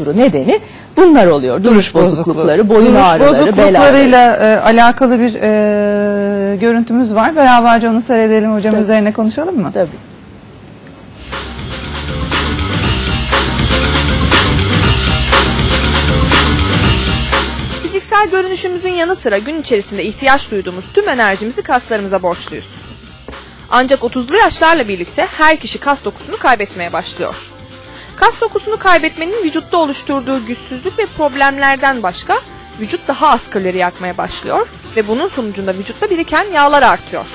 başvuru nedeni bunlar oluyor. Duruş bozuklukları, boyun Duruş ağrıları, bel ağrıları. bozukluklarıyla e, alakalı bir e, görüntümüz var. Beraberce onu seyredelim hocam Tabii. üzerine konuşalım mı? Tabii. Fiziksel görünüşümüzün yanı sıra gün içerisinde ihtiyaç duyduğumuz tüm enerjimizi kaslarımıza borçluyuz. Ancak 30'lu yaşlarla birlikte her kişi kas dokusunu kaybetmeye başlıyor. Kas dokusunu kaybetmenin vücutta oluşturduğu güçsüzlük ve problemlerden başka vücut daha az kalori yakmaya başlıyor ve bunun sonucunda vücutta biriken yağlar artıyor.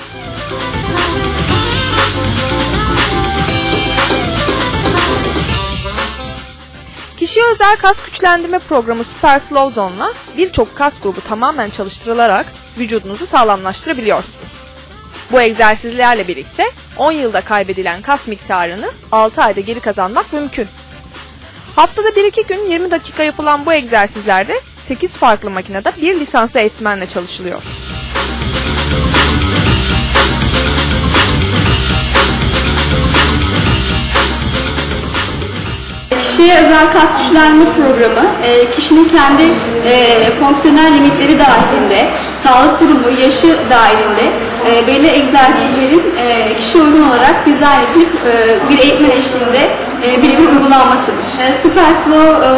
Kişiye özel kas güçlendirme programı Super Slow Zone'la birçok kas grubu tamamen çalıştırılarak vücudunuzu sağlamlaştırabiliyorsunuz. Bu egzersizlerle birlikte 10 yılda kaybedilen kas miktarını 6 ayda geri kazanmak mümkün. Haftada 1-2 gün 20 dakika yapılan bu egzersizlerde 8 farklı makinede bir lisanslı eğitmenle çalışılıyor. Kişiye özel kas güçlendirme programı e, kişinin kendi e, fonksiyonel limitleri dahilinde, sağlık durumu, yaşı dahilinde e, belli egzersizlerin e, kişi uygun olarak dizayn edilip e, bir eğitmen eşliğinde e, birebir uygulanmasıdır. E, Super Slow e,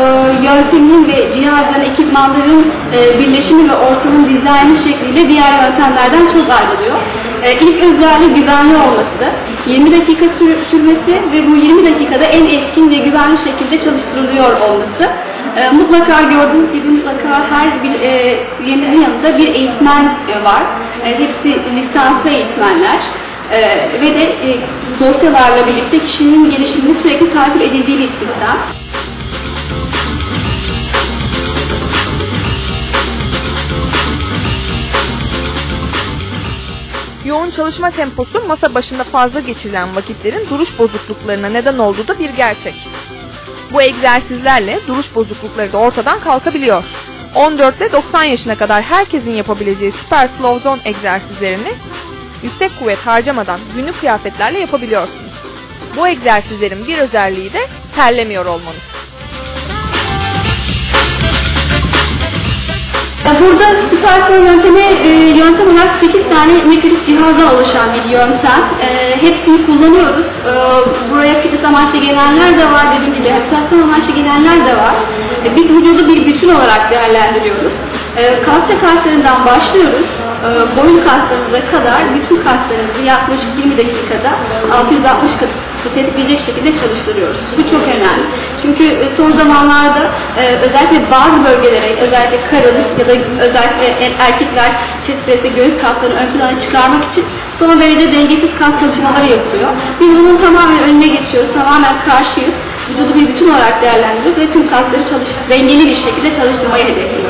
yönteminin ve cihazların, ekipmanların e, birleşimi ve ortamın dizaynı şekliyle diğer yöntemlerden çok ayrılıyor. E, ilk özelliği güvenli olması, 20 dakika sür- sürmesi ve bu 20 dakikada en etkin ve güvenli şekilde çalıştırılıyor olması. E, mutlaka gördüğünüz gibi mutlaka her bir e, üyemizin yanında bir eğitmen e, var. E, hepsi lisanslı eğitmenler. E, ve de e, dosyalarla birlikte kişinin gelişimini sürekli takip edildiği bir sistem. Yoğun çalışma temposu masa başında fazla geçirilen vakitlerin duruş bozukluklarına neden olduğu da bir gerçek. Bu egzersizlerle duruş bozuklukları da ortadan kalkabiliyor. 14 ile 90 yaşına kadar herkesin yapabileceği Super Slow Zone egzersizlerini yüksek kuvvet harcamadan günlük kıyafetlerle yapabiliyorsunuz. Bu egzersizlerin bir özelliği de terlemiyor olmanız. Burada süpersol yöntemi e, olarak 8 tane mekanik cihazdan oluşan bir yöntem. E, hepsini kullanıyoruz. E, buraya fitness amaçlı gelenler de var, dediğim gibi rehabilitasyon amaçlı gelenler de var. E, biz vücudu bir bütün olarak değerlendiriyoruz. E, kalça kaslarından başlıyoruz. E, boyun kaslarımıza kadar bütün kaslarımızı yaklaşık 20 dakikada 660 kat tetikleyecek şekilde çalıştırıyoruz. Bu çok önemli. Çünkü son zamanlarda e, özellikle bazı bölgelere, özellikle karın ya da özellikle er- erkekler chest press'e göğüs kaslarını ön plana çıkarmak için son derece dengesiz kas çalışmaları yapılıyor. Biz bunun tamamen önüne geçiyoruz, tamamen karşıyız. Vücudu bir bütün olarak değerlendiriyoruz ve tüm kasları çalış dengeli bir şekilde çalıştırmayı hedefliyoruz.